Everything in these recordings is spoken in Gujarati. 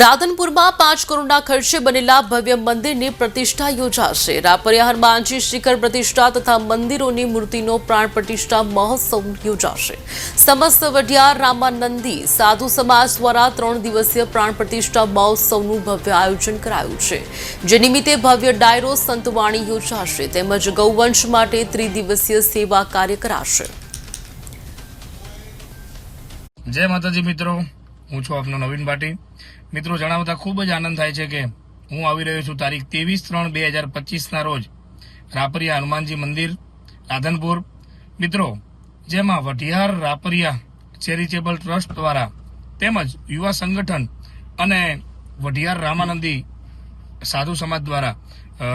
રાધનપુરમાં પાંચ કરોડના ખર્ચે બનેલા ભવ્ય મંદિરની પ્રતિષ્ઠા યોજાશે. રાપરિયા હનુમાનજી શિખર પ્રતિષ્ઠા તથા મંદિરોની મૂર્તિનો પ્રાણ પ્રતિષ્ઠા મહોત્સવ યોજાશે. સમસ્ત વઢિયાર રામાનંદી સાધુ સમાજ દ્વારા ત્રણ દિવસીય પ્રાણ પ્રતિષ્ઠા મહોત્સવનું ભવ્ય આયોજન કરાયું છે. જે નિમિત્તે ભવ્ય ડાયરો સંતવાણી યોજાશે તેમજ ગૌવંશ માટે ત્રિદિવસીય સેવા કાર્ય કરાશે. જય માતાજી મિત્રો. હું છું આપનો નવીન ભાટી મિત્રો, જણાવતા ખૂબ જ આનંદ થાય છે કે હું આવી રહ્યો છું તારીખ ત્રેવીસ ત્રણ બે હજાર પચીસના રોજ. રાપરિયા હનુમાનજી મંદિર, રાધનપુર. મિત્રો, જેમાં વઢિયાર રાપરિયા ચેરિટેબલ ટ્રસ્ટ દ્વારા તેમજ યુવા સંગઠન અને વઢિયાર રામાનંદી સાધુ સમાજ દ્વારા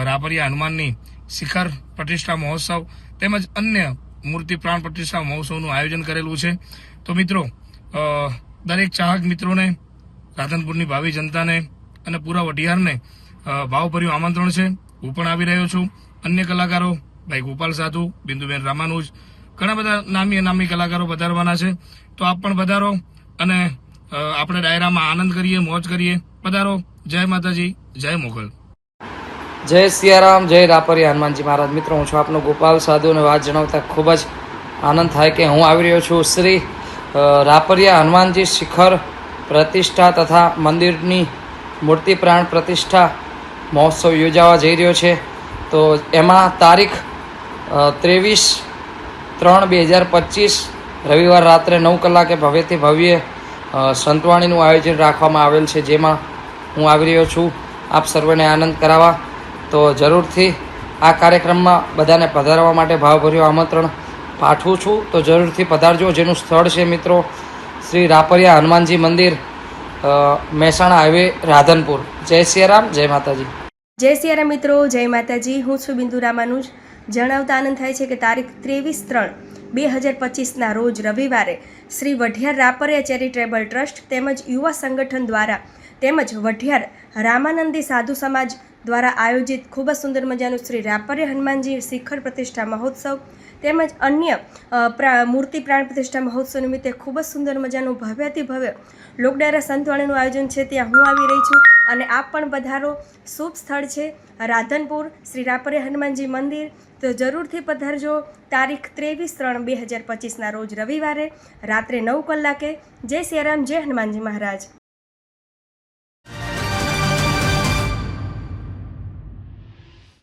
રાપરિયા હનુમાનની શિખર પ્રતિષ્ઠા મહોત્સવ તેમજ અન્ય મૂર્તિ પ્રાણ પ્રતિષ્ઠા મહોત્સવનું આયોજન કરેલું છે. તો મિત્રો દરેક ચાહક મિત્રોને, રાધનપુરની ભાવિ જનતાને અને પૂરા વઢિયારને ભાવભર્યું આમંત્રણ છે. હું પણ આવી રહ્યો છું. અન્ય કલાકારો, ભાઈ ગોપાલ સાધુ, બિંદુબેન રામાનુજ, ઘણા બધા નામી નામી કલાકારો વધારવાના છે. તો આપ પણ વધારો અને આપણે ડાયરામાં આનંદ કરીએ, મોજ કરીએ. પધારો. જય માતાજી, જય મોગલ. જય સિયારામ, જય રાપરિયા હનુમાનજી મહારાજ. મિત્રો, હું છું આપનો ગોપાલ સાધુ અને વાત જણાવતા ખૂબ જ આનંદ થાય કે હું આવી રહ્યો છું. શ્રી રાપરિયા હનુમાનજી શિખર પ્રતિષ્ઠા તથા મંદિરની મૂર્તિ પ્રાણ પ્રતિષ્ઠા મહોત્સવ યોજાવા જઈ રહ્યો છે. તો એમાં તારીખ ત્રેવીસ ત્રણ બે હજાર પચીસ રવિવાર રાત્રે નવ કલાકે ભવ્યથી ભવ્ય સંતવાણીનું આયોજન રાખવામાં આવેલ છે, જેમાં હું આવી રહ્યો છું. આપ સર્વેને આનંદ કરાવવા. તો જરૂરથી આ કાર્યક્રમમાં બધાને પધારવા માટે ભાવભર્યું આમંત્રણ. પાઠવું છું, તો જરૂરથી પધારજો. જેનું સ્થળ છે મિત્રો શ્રી રાપરિયા હનુમાનજી મંદિર મહેસાણા હાઈવે, રાધનપુર. જય સિયારામ, જય માતાજી. જય સિયારામ મિત્રો, જય માતાજી. હું છું બિંદુ રામાનુજ. જણાવતા આનંદ થાય છે કે તારીખ ત્રેવીસ ત્રણ બે હજાર પચીસના રોજ રવિવારે શ્રી વઢિયાર રાપરિયા ચેરિટેબલ ટ્રસ્ટ તેમજ યુવા સંગઠન દ્વારા તેમજ વઢિયાર રામાનંદી સાધુ સમાજ દ્વારા આયોજિત ખૂબ જ સુંદર મજાનું શ્રી રાપરિયા હનુમાનજી શિખર પ્રતિષ્ઠા મહોત્સવ તેમજ અન્ય મૂર્તિ પ્રાણ પ્રતિષ્ઠા મહોત્સવ નિમિત્તે ખૂબ જ સુંદર મજાનું ભવ્યથી ભવ્ય લોકડાયરા સંતવાણીનું આયોજન છે, ત્યાં હું આવી રહી છું અને આપ પણ પધારો. શુભ સ્થળ છે, રાધનપુર, શ્રી રાપરે હનુમાનજી મંદિર. તો જરૂરથી પધારજો. તારીખ ત્રેવીસ ત્રણ બે હજાર પચીસના રોજ રવિવારે રાત્રે નવ કલાકે. જય સિયારામ, જય હનુમાનજી મહારાજ.